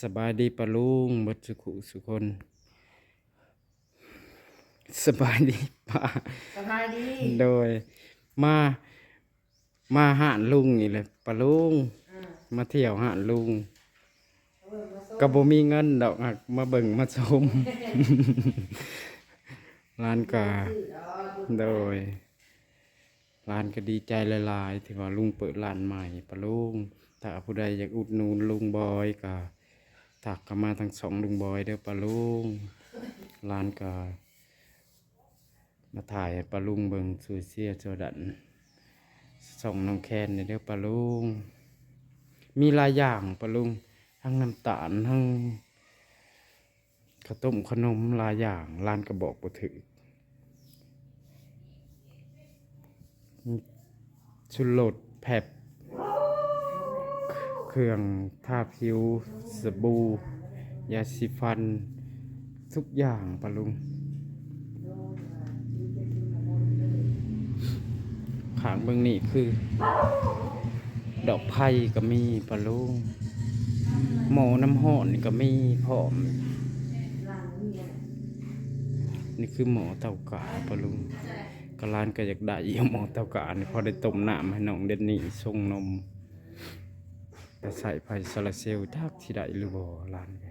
สบายดีปะลุงเบัดสุขุสุคน สบายดีป้าสบายดีโดย มา มาหาลุงนี่เลยปะลุงอ่ามาเที่ยวหาลุงเอาเบิ่งมาส่งก็บ่มีเงินดอกหักมาเบิ่งมาชมร้านก็ซื้อดอกโดยร้านก็ดีใจหลายๆ ที่ว่าลุงเปิดร้านใหม่ปะลุงถ้าผู้ใดอยากอุดหนุนลุงบอยก็ ถักก็มาทั้งสองลุงบอยเด้อปะลุงร้านก็มาถ่ายให้ปะลุงเบิงซูเซียโจดันส่องน้องแคนนี่เด้อปะลุงมีหลายอย่างปะลุงทั้งน้ำตาลทั้งข้าวต้มขนมหลายอย่างร้านก็บอกบ่ถือชุดโหลดแผบ รื่อง ทาผิว สบู่ ยาสีฟัน ทุกอย่างปะลุง ขางเบื้องนี่คือ ดอกไผ่ก็มีปะลุง หมอน้ำห่อนนี่ก็มีพร้อม นี่คือหมอเต่ากาปะลุงกร้านก็อยากได้อีหมอเต่ากานี่พอได้ต้มน้ำให้น้องเดนนี่ส่งนม แต่ใส่ไฟโซลาร์เซลล์ทักที่ได้หรือบ่ร้านก็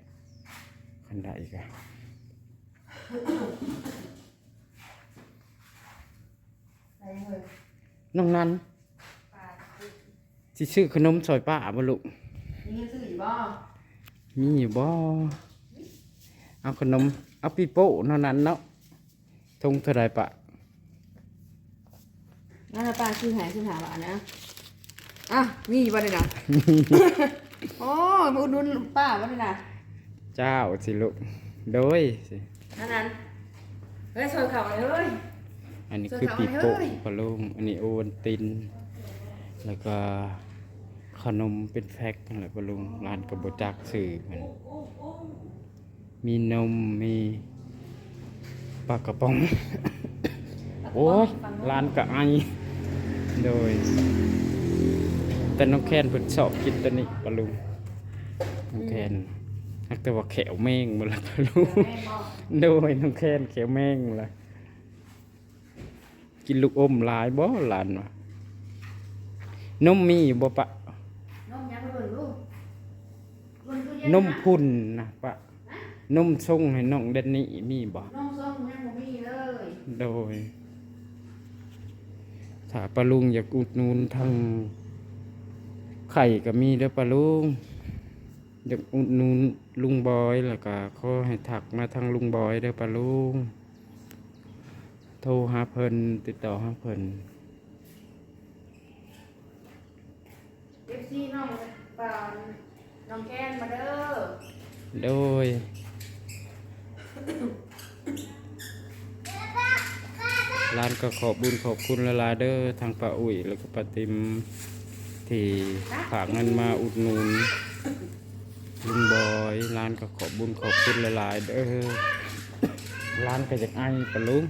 คันได้ก็ใส่เลยน้องนั้นปลาสิซื้อขนมซอยป้าบ่ลูกมีเงินซื้ออยู่บ่มีอยู่บ่เอาขนมเอาปีโป้เท่านั้นเนาะทงเท่าไรปะงั้นเอาปลาซื้อหายซื้อหาบาทนะ อะมีอยู่บ่ได้นะ โอ้ยมาอุดหนุนป้าบ่ได้นะเจ้าสิลูกโดยสินั่นนั้นเฮ้ยซอยเข่าเลยเฮ้ย อันนี้ส่วนคือเขาปีให้โป้เอ้ยปลาลุงอันนี้โอวันติน แล้วก็ขนมเป็นแพ็คนั่นแหละปลาลุงร้านกระบจักสื่อมัน มีนมมีปลากระป๋อง โอ้ยร้านกะไอโดย แต่น้องแคนเพิ่นชอบกินตัวนี้ปลาลุงน้องแคนนักแต่ว่าแขวแมงหมดแล้วปลาลุงแม่บอกโดยน้องแคนแขวแมงหมดแล้วกินลูกอมหลายบ่หลานวะนมมีอยู่บ่ปะนมยังไม่เบิ่งลูกเบิ่งตู้เย็นมนะพุ่นนะปะนมส่งให้น้องเดนนี่มีบ่นมส้มยังบ่มีเลยโดยถ้าปลาลุงอยากอุดหนูนทาง ไข่ก็มีเด้อปลาลุงอยากอุดหนูนลุงบอยแล้วก็ขอให้ถักมาทางลุงบอยเด้อปลาลุงโทรหาเพิ่นติดต่อหาเพิ่นเอฟซีน้องปลาน้องแคนมาเด้อโดยร้านก็ขอบบุญขอบคุณละลายๆเด้อทางป้าอุ่ยแล้วก็ป้าติม ที่ฝากเงินมาอุดหนุนลุงบอยร้านก็ขอบบุญขอบคุณละลายๆเด้อร้านก็จากไอ้ปะลุง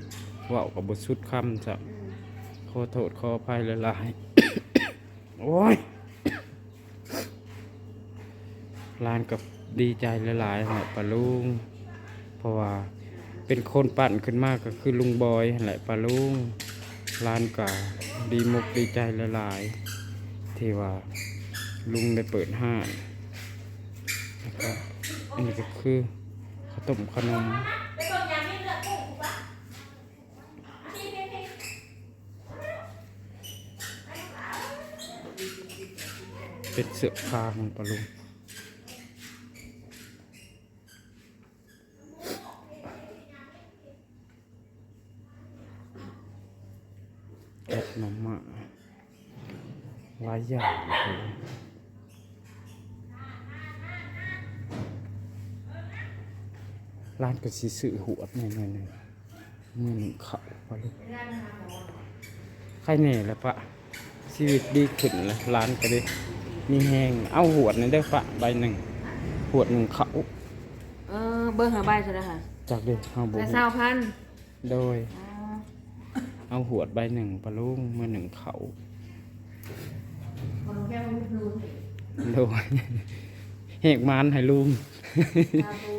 เว่ากับบทสุดคำจ้ะขอโทษขออภัยละลายๆโอ้ยร้านกับดีใจหลายๆแหละปะลุงเพราะว่าเป็นคนปั่นขึ้นมากก็คือลุงบอยแหละปะลุงร้านก็ดีมุกดีใจหลายๆ ที่ว่าลุงได้เปิดห้างนะครับอันนี้ก็คือข้าวต้มขนมเป็นเสื้อผ้าของปลาลุง แอดมาม่า หลายอย่างเลยร้านก็สิซื้อหวดแน่ๆเลยมือหนึ่งเขาไปเลยไม่ได้มาหาหมอใครแน่แล้วปะชีวิตดีขึ้นเลยร้านก็ดีมีแห้งเอาหวดนี่ได้อปะใบหนึ่งหวดหนึ่งเขาเออเบอร์หาใบใช่ไหมคะจากเด็กเอาบุแต่เศร้าพันโดยอ๋อเอาหวดใบหนึ่งปลาลุงมือหนึ่งเขาคน แค่มาดูโดยเฮกมานให้ลุงสาธุ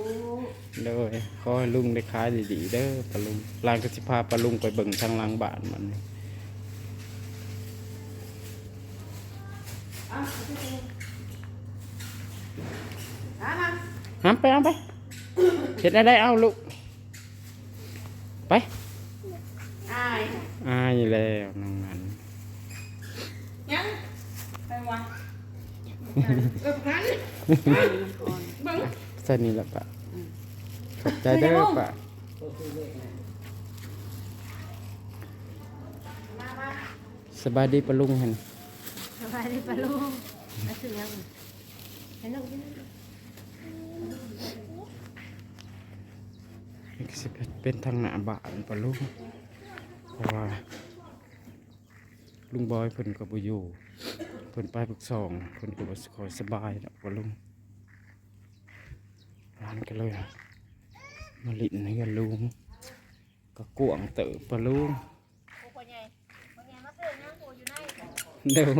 โดยขอให้ลุงได้ขายดีๆเด้อปลาลุงลางก็สิพาปลาลุงไปเบิ่งทางหลังบ้านมันอะเอามาหามไปเอาไปเห็ดอะไรเอาลูก ไป อาย อายแล้วน้องนั้น ยังไปวะ เออพันเบิ่งใส่นี่ละปะขอบใจเด้อปะสบายดีปลาลุงหันสบายดีปะลูกมาถึงแล้วให้ลูกกินนี่ก็สิเป็นทางหน้าบ้านปลาลุงเพราะว่าลุงบอยเพิ่นก็บ่อยู่ พิ่นไปพึกสองเพิ่นก็บ่ค่อยสบายดอกปลาลุงร้านก็เลยมาลิ้นให้กันลุงก็กวางเติบปลาลุงผู้คนใหญ่คนใหญ่มาซื้อนะผู้อยู่ในเดี๋ยว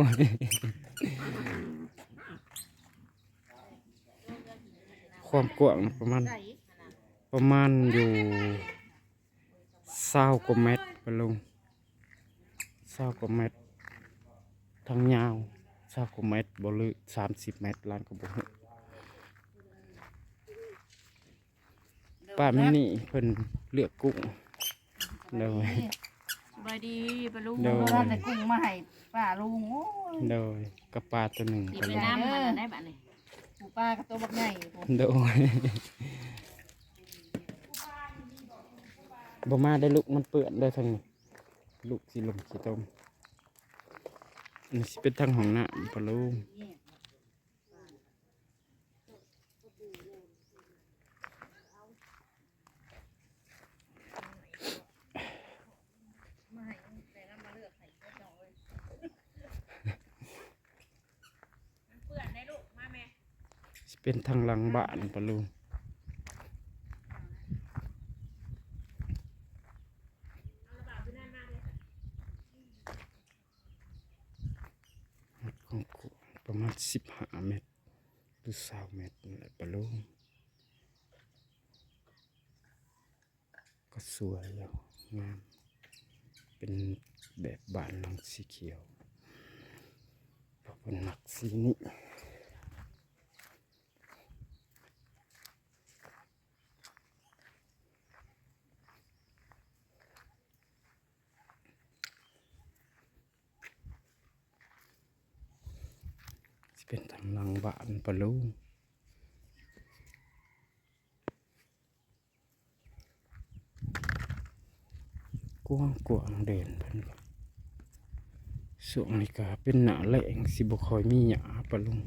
ความกว้างประมาณใส่ประมาณอยู่เศร้ากว่าเมตรไปลงเศร้ากว่าเมตรทางยาว เศร้ากว่าเมตรบลึสามสิบเมตรล้านกว่าบุป้ามินี่เพิ่นเลือกกุ้งเดยสบายดีปะลูกโดยเราแต่กุ้งมาให้ป้าลุงโอ้ยโดยกระปลาตัวหนึ่งตีไปไปลงน้ำมันได้บัดนี้ปูป้ากับตัวบักใหญ่ปูโดยบ่มาได้ลูกมันเปื้อนได้ทางนี้ลูกสิลมขี้ต้ม นี่สิเป็นทางของน้ำปะลูกเปื่อนได้ลูกมาแม่สิเป็นทางหลังบ้านปะลูกของกูประมาณสิบห้า เมตรหรือสาวเมตรนี่แหละปลูกก็สวยแล้วงาม เป็นแบบบ้านหลังสีเขียวเพราะเป็นหนักสีนี้ เป็นทางลังบ้านปะลุงกว้างกว้างเดินเพิ่นส่วงนี้ก็เป็นหนาแหลงสิบคอยมีหยาปะลุง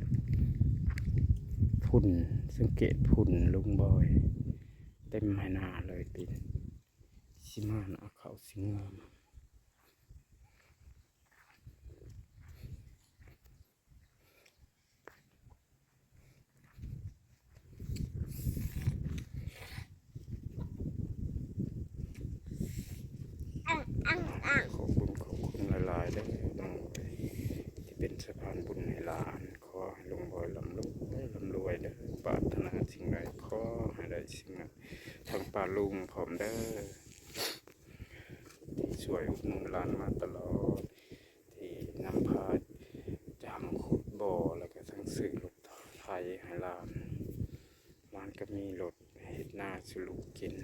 พุ่นสังเกตพุ่นลุงบอย เต็มให้หนาเลยตินสิมาหนาเขาสิงาม ขอบคุณขอบคุณหลายๆเด้อน้องเอ้ยที่เป็นสะพานบุญให้หลาน ขอให้ลุงบอยลำลุกได้ลำรวยเด้อปรารถนาสิ่งใดขอให้ได้สิ่งนั้นทาง ป่าลุงพร้อมเด้อที่ช่วยอุดหนุนหลานมาตลอด ที่นำพาจางขุดบ่อแล้วก็ทั้งสื่อรถไทยให้หลานหลานก็มีรถเฮ็ดหน้าสุลูกกิน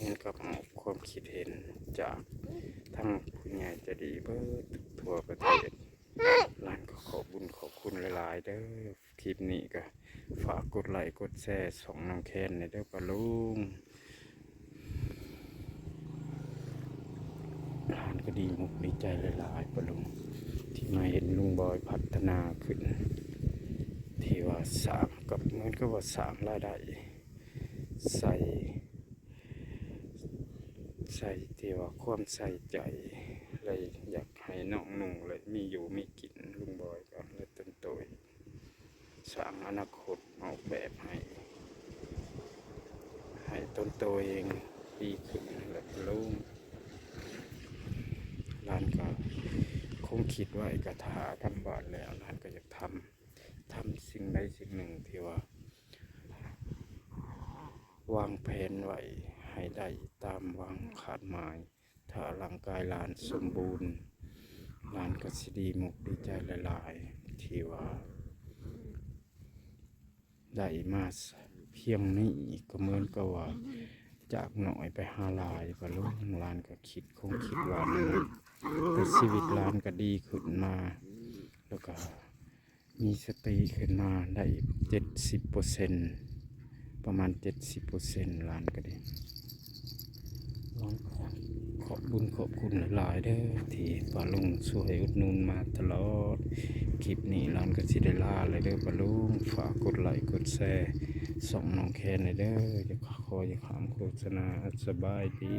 นี่ก็มอบความคิดเห็นจากทั้งผู้ใหญ่จะดีเบิดทั่วประเทศร้านก็ขอบบุญขอบคุณหลายๆเด้อคลิปนี้ก็ฝากกดไลค์กดแชร์สองน้องแคนในเด้อปะลุงร้าน ก็ดีมุกดีใจหลายๆปลุงที่มาเห็นลุงบอยพัฒนาขึ้น ที่ว่าสางกับเหมือนก็ว่าสางรายได้ใส่ใส่ที่ว่าความใส่ใจเลยอยากให้น้องนุ่งเลยมีอยู่มีกินลุงบอยก็เลยต้นโตยสร้างอนาคตออกแบบให้ให้ต้นโตเองดีขึ้นแล้วก็ลุงร้านก็ คิดไว้กระถากันบ้านแล้วร้านก็อยากทำทำสิ่งใดสิ่งหนึ่งที่ว่า วางแผนไว้ให้ได้ตามวางขาดหมาย ถ้าร่างกายหลานสมบูรณ์หลานก็สิดีมุกดีใจหลายๆที่ว่าได้มาเพียงนี้ก็เหมือนกับว่า จากหน่อยไปหาลายก็ลุงลานก็คิดคงคิดว่านั่นแหละแต่ชีวิตลานก็ดีขึ้นมา แล้วก็มีสติขึ้นมาได้เจ็ดสิบเปอร์เซ็นประมาณเจ็ดสิบเปอร์เซ็นลานก็ดีร้องขอขอบบุญขอบคุณหลายๆเด้อที่ปาลุงช่วยอุดหนุนมาตลอด คลิปนี้ร้านก็สิได้ลาเลยเด้อปาลุงฝากกดไลค์กดแชร์ ส่องน้องแคนเลยเด้ออย่าขออย่าขามโฆษณาสบายดี